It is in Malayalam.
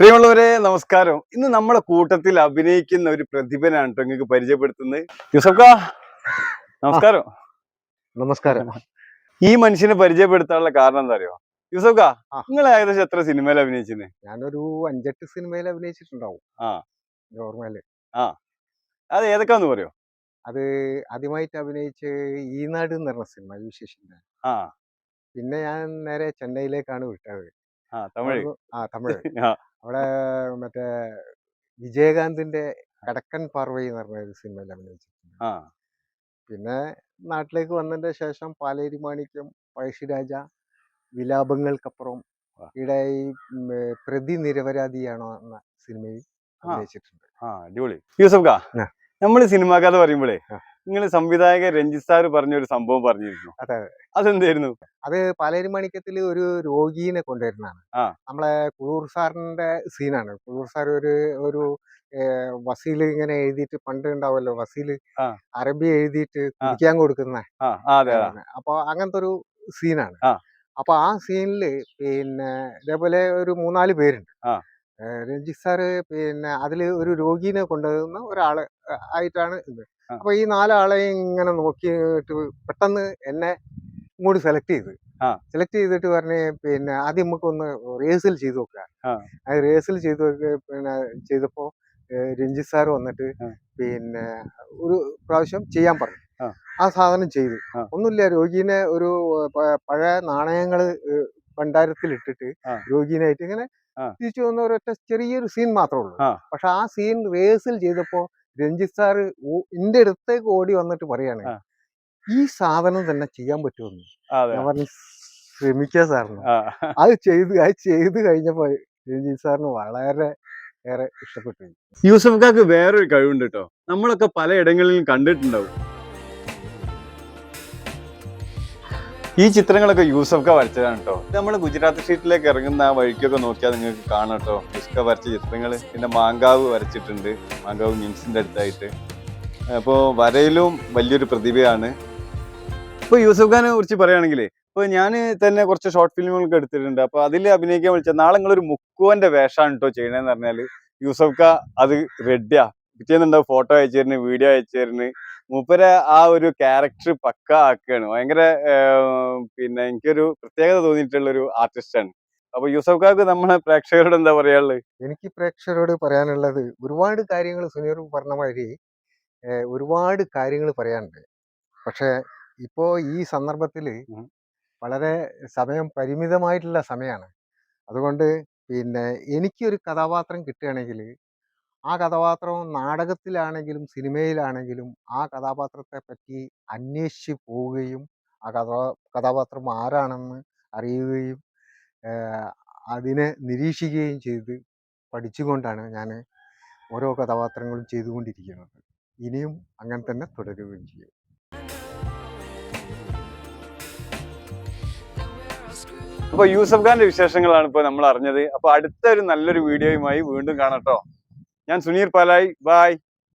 പ്രിയമുള്ളവരെ നമസ്കാരം. ഇന്ന് നമ്മളെ കൂട്ടത്തിൽ അഭിനയിക്കുന്ന ഒരു പ്രതിഭനാണ് കേട്ടോ നിങ്ങൾക്ക് പരിചയപ്പെടുത്തുന്നത്. യൂസഫ്ക നമസ്കാരം. നമസ്കാരം. ഈ മനുഷ്യനെ പരിചയപ്പെടുത്താനുള്ള കാരണം എന്താ അറിയോ? യൂസഫ്ക നിങ്ങൾ ഏകദേശം എത്ര സിനിമയിൽ അഭിനയിച്ചിന്? ഞാനൊരു അഞ്ചെട്ട് സിനിമയിൽ അഭിനയിച്ചിട്ടുണ്ടാവും. ആ. എന്റെ ആ. അത് ഏതൊക്കെയാന്ന് പറയോ? അത് ആദ്യമായിട്ട് അഭിനയിച്ച് ഈ നാട് എന്ന് പറഞ്ഞ സിനിമ വിശേഷിന്റെ ആ. പിന്നെ ഞാൻ നേരെ ചെന്നൈയിലേക്കാണ് വിട്ടത്. ആ തമിഴ്. ആ തമിഴ്. അവിടെ മറ്റേ വിജയകാന്തിന്റെ കടക്കൻ പാർവൈ എന്ന് പറഞ്ഞ ഒരു സിനിമയിൽ അഭിനയിച്ചിട്ടുണ്ട്. പിന്നെ നാട്ടിലേക്ക് വന്നതിന്റെ ശേഷം പാലേരി മാണിക്യം പഴശ്ശിരാജ വിലാപങ്ങൾക്കപ്പുറം. ഇവിടെ ഈ പ്രതി നിരപരാധിയാണോ എന്ന സിനിമയിൽ അഭിനയിച്ചിട്ടുണ്ട്. അടിപൊളി. യൂസഫ്ക നമ്മൾ സിനിമാ കഥ പറയുമ്പോഴേ. നിങ്ങൾ സംവിധായകൻ രഞ്ജിത്ത് സാർ പറഞ്ഞ ഒരു സംഭവം പറഞ്ഞിരുന്നു. അതെ, അതെന്തായിരുന്നു? അത് പാലേരി മണിക്കത്തിൽ ഒരു രോഗീനെ കൊണ്ടുവരുന്നതാണ്. നമ്മളെ കുളൂർ സാറിന്റെ സീനാണ്. കുളൂർ സാർ ഒരു ഒരു വസീൽ വസീൽ ഇങ്ങനെ എഴുതിയിട്ട് പണ്ട് ഉണ്ടാവുമല്ലോ വസീൽ അറബി എഴുതിയിട്ട് കുടിക്കാൻ കൊടുക്കുന്ന. അപ്പൊ അങ്ങനത്തെ ഒരു സീനാണ്. അപ്പൊ ആ സീനിൽ പിന്നെ ഇതേപോലെ ഒരു മൂന്നാൽ പേരുണ്ട്. ഏർ സാറ് പിന്നെ അതിൽ ഒരു രോഗീനെ കൊണ്ടുവരുന്ന ഒരാൾ ആയിട്ടാണ് ഇത്. അപ്പൊ ഈ നാലാളെയും ഇങ്ങനെ നോക്കിയിട്ട് പെട്ടെന്ന് എന്നെ ഇങ്ങോട്ട് സെലക്ട് ചെയ്ത് സെലക്ട് ചെയ്തിട്ട് പറഞ്ഞ് പിന്നെ ആദ്യം നമുക്കൊന്ന് റിഹേഴ്സൽ ചെയ്ത് നോക്കുക. അത് റിഹേഴ്സൽ ചെയ്ത് പിന്നെ ചെയ്തപ്പോ രഞ്ജിത് സാറ് സാർ വന്നിട്ട് പിന്നെ ഒരു പ്രാവശ്യം ചെയ്യാൻ പറഞ്ഞു ആ. സാധനം ചെയ്തു. ഒന്നുമില്ല രോഗീനെ ഒരു പഴയ നാണയങ്ങൾ ഭണ്ഡാരത്തിൽ ഇട്ടിട്ട്. രോഗീനായിട്ട് ഇങ്ങനെ. തിരിച്ചു വന്ന ഒരൊറ്റ ചെറിയൊരു സീൻ മാത്രമേ ഉള്ളൂ. പക്ഷെ ആ സീൻ റിഹേഴ്സൽ ചെയ്തപ്പോ രഞ്ജിത്ത് സാറ് എന്റെ അടുത്തേക്ക് ഓടി വന്നിട്ട് പറയാണ് ഈ സാധനം തന്നെ ചെയ്യാൻ പറ്റുമെന്ന്. ഞാൻ പറഞ്ഞു ശ്രമിക്കുക സാറിന്. ആ. അത് ചെയ്ത് അത് ചെയ്ത് കഴിഞ്ഞപ്പോ രഞ്ജിത്ത് സാറിന് വളരെ ഏറെ ഇഷ്ടപ്പെട്ടു. യൂസഫ് കാക്ക് വേറൊരു കഴിവുണ്ട് കേട്ടോ. നമ്മളൊക്കെ പലയിടങ്ങളിലും കണ്ടിട്ടുണ്ടാവും. ഈ ചിത്രങ്ങളൊക്കെ യൂസഫ് ഖാ വരച്ചതാണ് കേട്ടോ നമ്മൾ ഗുജറാത്ത് സ്ട്രീറ്റിലേക്ക് ഇറങ്ങുന്ന ആ വഴിക്കൊക്കെ നോക്കിയാൽ നിങ്ങൾക്ക് കാണാം കേട്ടോ യൂസ്ക വരച്ച ചിത്രങ്ങൾ പിന്നെ മാങ്കാവ് വരച്ചിട്ടുണ്ട്. മാങ്കാവ് മിംസിന്റെ അടുത്തായിട്ട്. അപ്പോൾ വരയിലും വലിയൊരു പ്രതിഭയാണ്. ഇപ്പോൾ യൂസഫ് ഖാനെ കുറിച്ച് പറയുകയാണെങ്കിൽ ഇപ്പോൾ ഞാൻ തന്നെ കുറച്ച് ഷോർട്ട് ഫിലിമുകളൊക്കെ എടുത്തിട്ടുണ്ട്. അപ്പോൾ അതിൽ അഭിനയിക്കാൻ വിളിച്ചാൽ നാളെ നിങ്ങളൊരു മുക്കുവന്റെ വേഷമാണ് കേട്ടോ ചെയ്യണമെന്ന് പറഞ്ഞാൽ യൂസഫ് ഖാ അത് റെഡിയാ പിറ്റേന്നുണ്ടാവും ഫോട്ടോ അയച്ചു തരുന്നു വീഡിയോ അയച്ചു തരുന്നു മൂപ്പര ആ ഒരു ക്യാരക്ടർ പക്ക ആക്കുകയാണ് ഭയങ്കര പിന്നെ എനിക്കൊരു പ്രത്യേകത തോന്നിയിട്ടുള്ള ഒരു ആർട്ടിസ്റ്റാണ് അപ്പൊ യൂസഫ് കാക്ക് നമ്മളെ പ്രേക്ഷകരോട് എന്താ പറയാനുള്ളത് എനിക്ക് പ്രേക്ഷകരോട് പറയാനുള്ളത് ഒരുപാട് കാര്യങ്ങൾ സുനീർ പറഞ്ഞ മാതിരി ഒരുപാട് കാര്യങ്ങൾ പറയാനുണ്ട്. പക്ഷെ ഇപ്പോ ഈ സന്ദർഭത്തിൽ വളരെ സമയം പരിമിതമായിട്ടുള്ള സമയമാണ് അതുകൊണ്ട് പിന്നെ എനിക്കൊരു കഥാപാത്രം കിട്ടുകയാണെങ്കിൽ ആ കഥാപാത്രം നാടകത്തിലാണെങ്കിലും സിനിമയിലാണെങ്കിലും ആ കഥാപാത്രത്തെ പറ്റി അന്വേഷിച്ച് പോവുകയും ആ കഥാ കഥാപാത്രം ആരാണെന്ന് അറിയുകയും അതിനെ നിരീക്ഷിക്കുകയും ചെയ്ത് പഠിച്ചുകൊണ്ടാണ് ഞാൻ ഓരോ കഥാപാത്രങ്ങളും ചെയ്തുകൊണ്ടിരിക്കുന്നത്. ഇനിയും അങ്ങനെ തന്നെ തുടരുകയും ചെയ്യും. അപ്പൊ യൂസഫ് ഖാന്റെ വിശേഷങ്ങളാണ് ഇപ്പൊ നമ്മൾ അറിഞ്ഞത് അപ്പൊ അടുത്ത ഒരു നല്ലൊരു വീഡിയോയുമായി വീണ്ടും കാണാട്ടോ ഞാൻ സുനീർ പാലായി. ബായ്